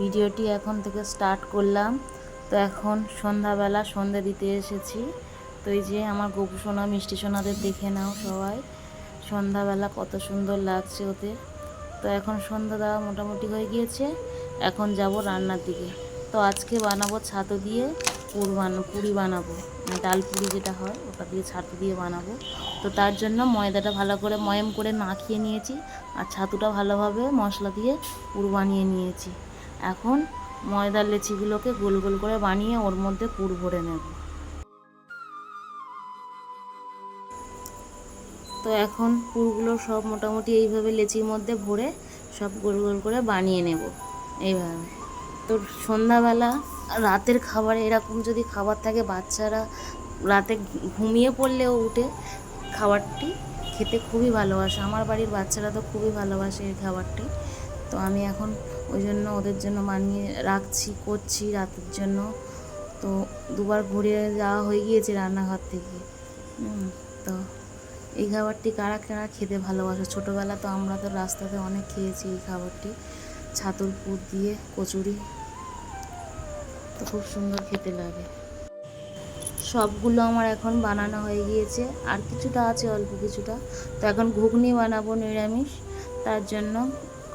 ভিডিওটি এখন থেকে স্টার্ট করলাম। তো এখন সন্ধ্যাবেলা সন্ধে দিতে এসেছি। তো এই যে আমার গপু সোনা, মিষ্টি সোনাদের দেখে নাও সবাই। সন্ধ্যাবেলা কত সুন্দর লাগছে ওদের। তো এখন সন্ধ্যা দেওয়া মোটামুটি হয়ে গিয়েছে। এখন যাব রান্নার দিকে। তো আজকে বানাবো ছাতু দিয়ে পুর বানা, পুরি বানাবো। মানে ডাল পুরি যেটা হয়, ওটা দিয়ে ছাতু দিয়ে বানাবো। তো তার জন্য ময়দাটা ভালো করে ময়ম করে মাখিয়ে নিয়েছি। আর ছাতুটা ভালোভাবে মশলা দিয়ে পুর বানিয়ে নিয়েছি। এখন ময়দার লেচিগুলোকে গোল গোল করে বানিয়ে ওর মধ্যে পুর ভরে নেব। তো এখন পুরগুলো সব মোটামুটি এইভাবে লেচির মধ্যে ভরে সব গোল গোল করে বানিয়ে নেব এইভাবে। তো সন্ধ্যাবেলা রাতের খাবারে এরকম যদি খাবার থাকে বাচ্চারা রাতে ঘুমিয়ে পড়লেও উঠে খাবারটি খেতে খুবই ভালোবাসে। আমার বাড়ির বাচ্চারা তো খুবই ভালোবাসে এই খাবারটি। তো আমি এখন ওই জন্য ওদের জন্য বানিয়ে রাখছি, করছি রাতের জন্য। তো দুবার ঘুরে যাওয়া হয়ে গিয়েছে রান্নাঘর থেকে। তো এই খাবারটি কারা কারা খেতে ভালোবাসে? ছোটোবেলা তো আমরা তো রাস্তাতে অনেক খেয়েছি এই খাবারটি। ছাতুর পুর দিয়ে কচুরি। তো খুব সুন্দর খেতে লাগে। সবগুলো আমার এখন বানানো হয়ে গিয়েছে। আর কিছুটা আছে, অল্প কিছুটা। তো এখন ঘুগনি বানাবো নিরামিষ। তার জন্য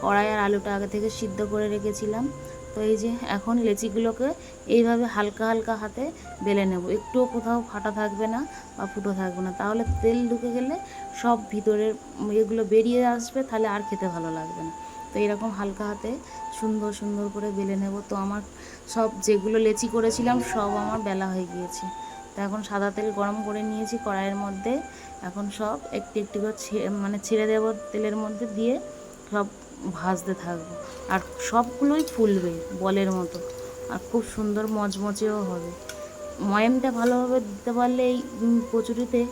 কড়াই আর আলুটা আগে থেকে সিদ্ধ করে রেখেছিলাম। তো এই যে এখন লেচিগুলোকে এইভাবে হালকা হালকা হাতে বেলে নেব। একটুও কোথাও ফাটা থাকবে না বা ফুটো থাকবে না। তাহলে তেল ঢুকে গেলে সব ভিতরের এগুলো বেরিয়ে আসবে, তাহলে আর খেতে ভালো লাগবে না। তো এরকম হালকা হাতে সুন্দর সুন্দর করে বেলে নেব। তো আমার সব যেগুলো লেচি করেছিলাম সব আমার বেলা হয়ে গিয়েছে। তো এখন সাদা তেল গরম করে নিয়েছি কড়াইয়ের মধ্যে। এখন সব একটু একটু করে মানে ছেড়ে দেবো তেলের মধ্যে দিয়ে। সব ভাজতে থাকব। আর সবগুলোই ফুলবে বলের মতো। আর খুব সুন্দর মচমচেও হবে। ময়ামটা ভালোভাবে দিতে পারলে এই কচুরিতে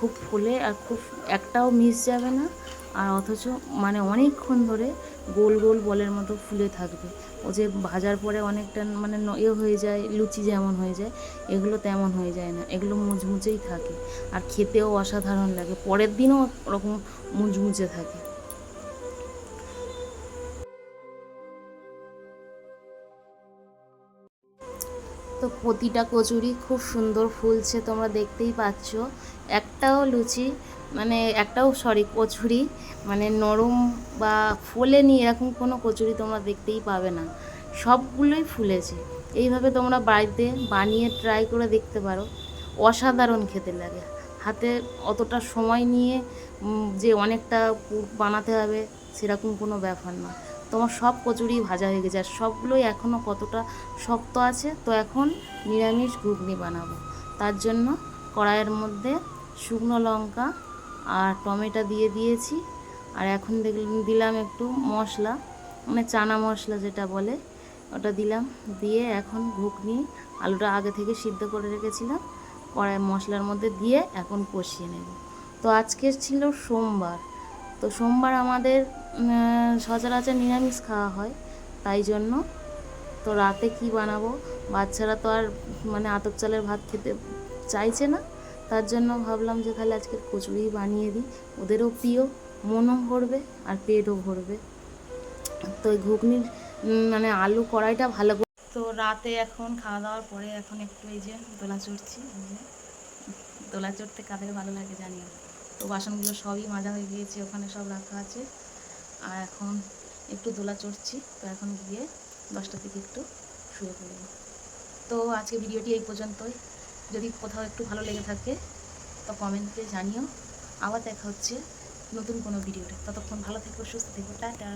খুব ফুলে আর খুব একটাও মিস যাবে না। আর অথচ মানে অনেকক্ষণ ধরে গোল গোল বলের মতো ফুলে থাকবে। ও যে ভাজার পরে অনেকটা মানে ইয়ে হয়ে যায়, লুচি যেমন হয়ে যায়, এগুলো তেমন হয়ে যায় না। এগুলো মুচমুচেই থাকে। আর খেতেও অসাধারণ লাগে। পরের দিনও ওরকম মুচমুচে থাকে। তো প্রতিটা কচুরি খুব সুন্দর ফুলছে, তোমরা দেখতেই পাচ্ছ। একটাও লুচি মানে একটাও সরি কচুরি মানে নরম বা ফোলেনি এরকম কোনো কচুরি তোমরা দেখতেই পাবে না। সবগুলোই ফুলেছে। এইভাবে তোমরা বাড়িতে বানিয়ে ট্রাই করে দেখতে পারো। অসাধারণ খেতে লাগে। হাতে অতটা সময় নিয়ে যে অনেকটা বানাতে হবে, সেরকম কোনো ব্যাপার না। তোমার সব কচুরি ভাজা হয়ে গেছে, আর সবগুলোই এখনও কতটা শক্ত আছে, তো এখন নিরামিষ ঘুগনি বানাবো। তার জন্য কড়াইয়ের মধ্যে শুকনো লঙ্কা আর টমেটো দিয়ে দিয়েছি, আর এখন দিলাম একটু মশলা মানে চানা মশলা যেটা বলে, ওটা দিলাম, দিয়ে এখন ঘুগনি আলুটা আগে থেকে সিদ্ধ করে রেখেছিলাম কড়াই মশলার মধ্যে দিয়ে এখন কষিয়ে নেব। তো আজকে ছিল সোমবার। তো সোমবার আমাদের সচরাচর নিরামিষ খাওয়া হয়, তাই জন্য তো রাতে কি বানাবো? বাচ্চারা তো আর মানে আতপ চালের ভাত খেতে চাইছে না, তার জন্য ভাবলাম যে তাহলে আজকে কচুরি বানিয়ে দিই। ওদেরও প্রিয়, মনও ভরবে আর পেটও ভরবে। তো এই ঘুগনির মানে আলু কড়াইটা ভালো তো রাতে এখন খাওয়া দাওয়ার পরে এখন একটু এই যে দোলা চড়ছি দোলা চড়তে কাদের ভালো লাগে জানি না। তো বাসনগুলো সবই মাজা হয়ে গিয়েছে, ওখানে সব রাখা আছে। আর এখন একটু দোলা চড়ছি, তো এখন গিয়ে দশটার দিকে একটু শুয়ে পড়ব। তো আজকে ভিডিওটি এই পর্যন্তই। যদি কোথাও একটু ভালো লেগে থাকে, তো কমেন্টে জানিও। আবার দেখা হচ্ছে নতুন কোনো ভিডিওটা ততক্ষণ ভালো থেকো, সুস্থ থেকো, টাটা।